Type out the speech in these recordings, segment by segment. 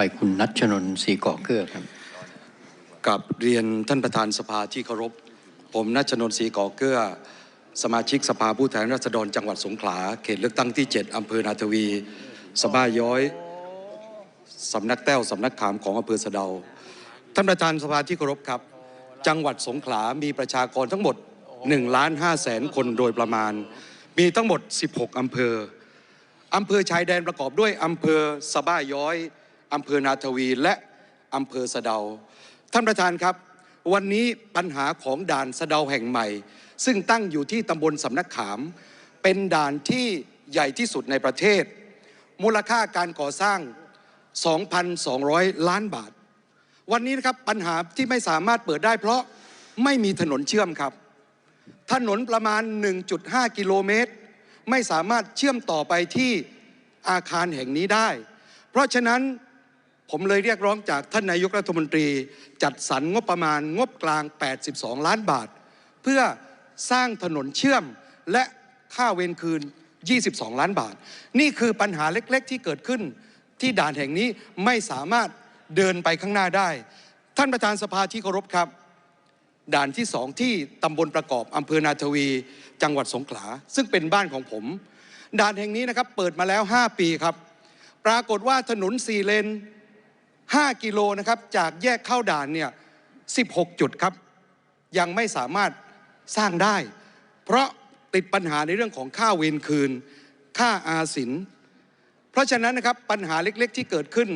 ไปคุณนัชนนท์ศรีก่อเกลือครับกับเรียนท่านประธานสภาที่เคารพ ผมนัชนนท์ศรีก่อเกื้อ สมาชิกสภาผู้แทนราษฎรจังหวัดสงขลาเขตเลือกตั้งที่ 7อำเภอนาทวีสบ้าย้อยสำนักแต้วสำนักขามของอำเภอสะเดา ท่านประธานสภาที่เคารพครับ จังหวัดสงขลามีประชากรทั้งหมด1ล้าน5แสนคนโดยประมาณ มีทั้งหมด 16 อำเภอ อำเภอชายแดนประกอบด้วย อำเภอสะบ้าย้อย อำเภอนาทวีและอำเภอสะเดา ท่านประธานครับ วันนี้ปัญหาของด่านสะเดาแห่งใหม่ ซึ่งตั้งอยู่ที่ตำบลสำนักขาม เป็นด่านที่ใหญ่ที่สุดในประเทศ มูลค่าการก่อสร้าง 2,200 ล้านบาท วันนี้นะครับปัญหาที่ไม่สามารถเปิดได้เพราะไม่มีถนนเชื่อมครับ ถนนประมาณ 1.5 กิโลเมตร ไม่สามารถเชื่อมต่อไปที่อาคารแห่งนี้ได้ เพราะฉะนั้น ผมเลยเรียกร้องจากท่านนายกรัฐมนตรี จัดสรรงบประมาณงบกลาง 82 ล้านบาท เพื่อสร้างถนนเชื่อมและค่าเวรคืน 22 ล้านบาท นี่คือปัญหาเล็กๆ ที่เกิดขึ้น ที่ด่านแห่งนี้ไม่สามารถเดินไปข้างหน้าได้ ท่านประธานสภาที่เคารพครับ ด่านที่สองที่ตำบลประกอบอำเภอนาทวี จังหวัดสงขลาซึ่งเป็นบ้านของผม ด่านแห่งนี้นะครับเปิดมาแล้ว 5 ปีครับ ปรากฏว่าถนน4เลน 5 กิโลนะครับจากแยกเข้าด่านเนี่ย16 จุดครับ ยังไม่สามารถสร้างได้ เพราะติดปัญหาในเรื่องของค่าเวรคืน ค่าอาสิน เพราะฉะนั้นนะครับปัญหาเล็กๆที่เกิดขึ้น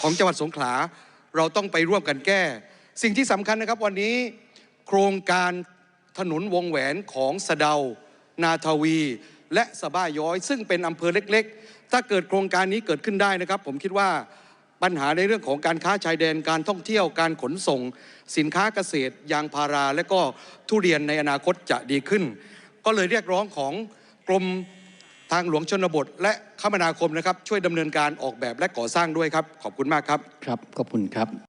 ของจังหวัดสงขลาเราต้องไปร่วมกันแก้ สิ่งที่สำคัญนะครับวันนี้โครงการถนนวงแหวนของสะเดา นาทวี และสะบ้าย้อย ซึ่งเป็นอำเภอเล็ก ๆ ถ้าเกิดโครงการนี้เกิดขึ้นได้นะครับ ผมคิดว่า ปัญหาในเรื่องของการค้าชายแดนการท่องเที่ยวการขนส่ง สินค้าเกษตร ยางพารา และก็ทุเรียนในอนาคตจะดีขึ้น ก็เลยเรียกร้องของกรมทางหลวงชนบท และคมนาคมนะครับ ช่วยดำเนินการออกแบบและก่อสร้างด้วยครับ ขอบคุณมากครับ ครับ ขอบคุณครับ